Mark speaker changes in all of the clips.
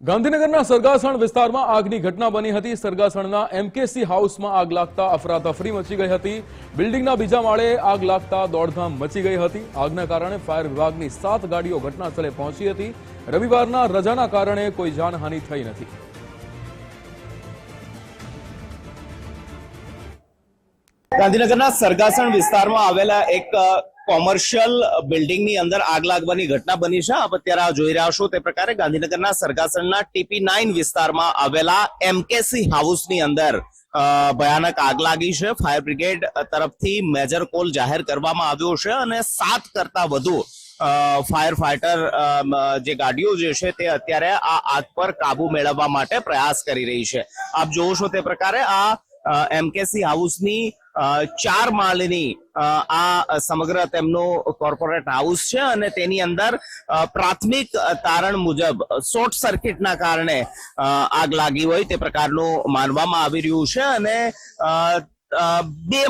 Speaker 1: ગાંધીનગરના સરગાસણ વિસ્તારમાં આગની ઘટના બની હતી. સરગાસણના એમકેસી હાઉસમાં આગ લાગતા અફરાતફરી મચી ગઈ હતી. બિલ્ડિંગના બીજા માળે આગ લાગતા દોડધામ મચી ગઈ હતી. આગના કારણે ફાયર વિભાગની સાત ગાડીઓ ઘટનાસ્થળે પહોંચી હતી. રવિવારના રજાના કારણે કોઈ જાનહાનિ થઈ નથી.
Speaker 2: ગાંધીનગરના સરગાસણ વિસ્તારમાં આવેલા એક કોમર્શિયલ બિલ્ડિંગની અંદર આગ લાગવાની ઘટના બની છે. આપ અત્યારે આ જોઈ રહ્યા છો તે પ્રકારે ગાંધીનગરના સરગાસણના ટીપી નાઇન વિસ્તારમાં આવેલા એમકેસી હાઉસની અંદર ભયાનક આગ લાગી છે. ફાયર બ્રિગેડ તરફથી મેજર કોલ જાહેર કરવામાં આવ્યો છે અને સાત કરતા વધુ ફાયર ફાઈટર જે ગાડીઓ જે છે તે અત્યારે આ આગ પર કાબુ મેળવવા માટે પ્રયાસ કરી રહી છે. આપ જોવો છો તે પ્રકારે આ એમકેસી હાઉસની ચાર માળની આ સમગ્ર તેમનું કોર્પોરેટ હાઉસ છે અને તેની અંદર પ્રાથમિક તારણ મુજબ શોર્ટ સર્કિટના કારણે આગ લાગી હોય તે પ્રકારનું માનવામાં આવી રહ્યું છે અને બે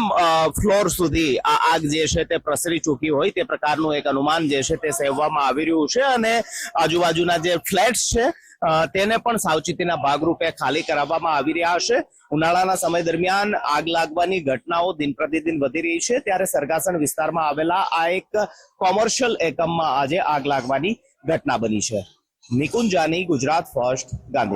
Speaker 2: ફ્લોર સુધી આ આગ જે છે તે પ્રસરી ચૂકી હોય તે પ્રકારનું એક અનુમાન જે છે તે સેવવામાં આવી રહ્યું છે અને આજુબાજુના જે ફ્લેટ્સ છે તેને પણ સાવચેતીના ભાગરૂપે ખાલી કરાવવામાં આવી રહ્યા છે. ઉનાળાના સમય દરમિયાન આગ લાગવાની ઘટનાઓ દિન પ્રતિદિન વધી રહી છે. ત્યારે સરગાસણ વિસ્તારમાં આવેલા આ એક કોમર્શિયલ એકમમાં આજે આગ લાગવાની ઘટના બની છે. નિકુંજાની ગુજરાત ફર્સ્ટ ગાંધી